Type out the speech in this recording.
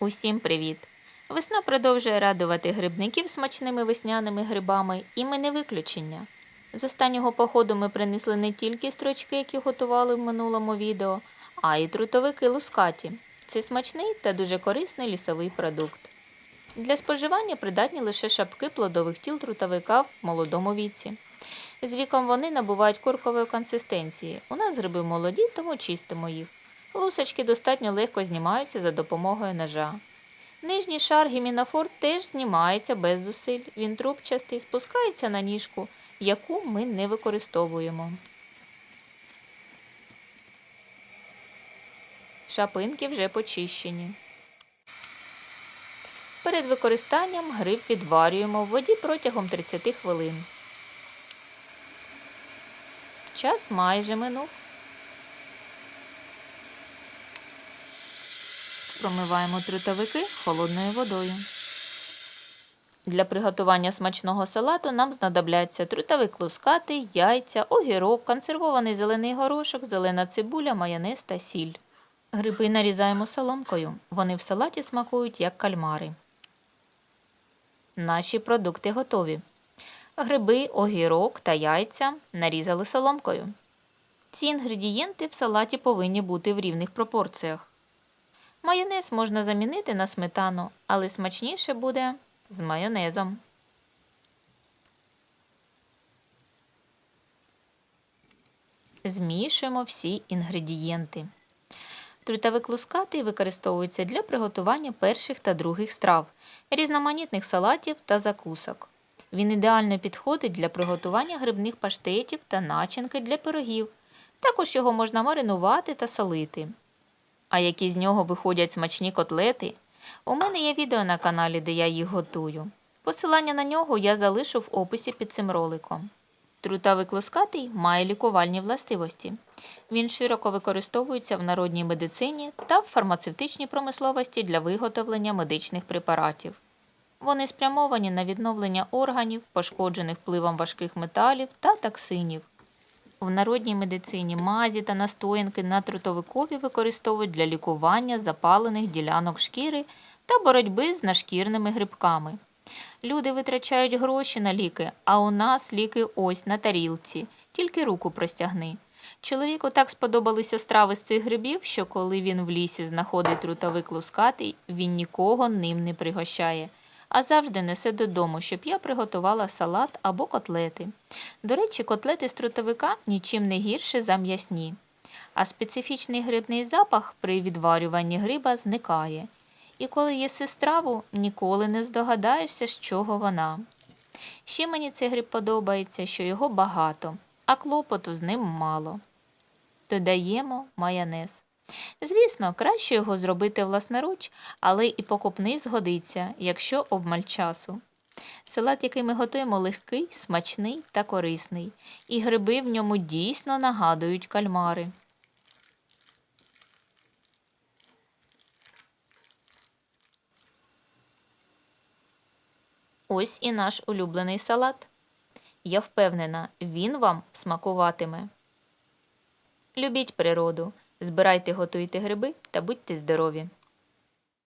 Усім привіт! Весна продовжує радувати грибників смачними весняними грибами, і ми не виключення. З останнього походу ми принесли не тільки строчки, які готували в минулому відео, а й трутовики лускаті. Це смачний та дуже корисний лісовий продукт. Для споживання придатні лише шапки плодових тіл трутовика в молодому віці. З віком вони набувають куркової консистенції. У нас гриби молоді, тому чистимо їх. Лусочки достатньо легко знімаються за допомогою ножа. Нижній шар гімінофор теж знімається без зусиль. Він трубчастий, спускається на ніжку, яку ми не використовуємо. Шапинки вже почищені. Перед використанням гриб відварюємо в воді протягом 30 хвилин. Час майже минув. Промиваємо трутовики холодною водою. Для приготування смачного салату нам знадобляться трутовик лускатий, яйця, огірок, консервований зелений горошок, зелена цибуля, майонез та сіль. Гриби нарізаємо соломкою. Вони в салаті смакують як кальмари. Наші продукти готові. Гриби, огірок та яйця нарізали соломкою. Ці інгредієнти в салаті повинні бути в рівних пропорціях. Майонез можна замінити на сметану, але смачніше буде з майонезом. Змішуємо всі інгредієнти. Трутовик лускатий використовується для приготування перших та других страв, різноманітних салатів та закусок. Він ідеально підходить для приготування грибних паштетів та начинки для пирогів. Також його можна маринувати та солити. А які з нього виходять смачні котлети? У мене є відео на каналі, де я їх готую. Посилання на нього я залишу в описі під цим роликом. Трутавик лускатий має лікувальні властивості. Він широко використовується в народній медицині та в фармацевтичній промисловості для виготовлення медичних препаратів. Вони спрямовані на відновлення органів, пошкоджених впливом важких металів та токсинів. В народній медицині мазі та настоянки на трутовикові використовують для лікування запалених ділянок шкіри та боротьби з нашкірними грибками. Люди витрачають гроші на ліки, а у нас ліки ось на тарілці, тільки руку простягни. Чоловіку так сподобалися страви з цих грибів, що коли він в лісі знаходить трутовик лускатий, він нікого ним не пригощає, а завжди несе додому, щоб я приготувала салат або котлети. До речі, котлети з трутовика нічим не гірше за м'ясні. А специфічний грибний запах при відварюванні гриба зникає. І коли їси страву, ніколи не здогадаєшся, з чого вона. Ще мені цей гриб подобається, що його багато, а клопоту з ним мало. Додаємо майонез. Звісно, краще його зробити власноруч, але і покупний згодиться, якщо обмаль часу. Салат, який ми готуємо, легкий, смачний та корисний, і гриби в ньому дійсно нагадують кальмари. Ось і наш улюблений салат. Я впевнена, він вам смакуватиме. Любіть природу, збирайте, готуйте гриби та будьте здорові!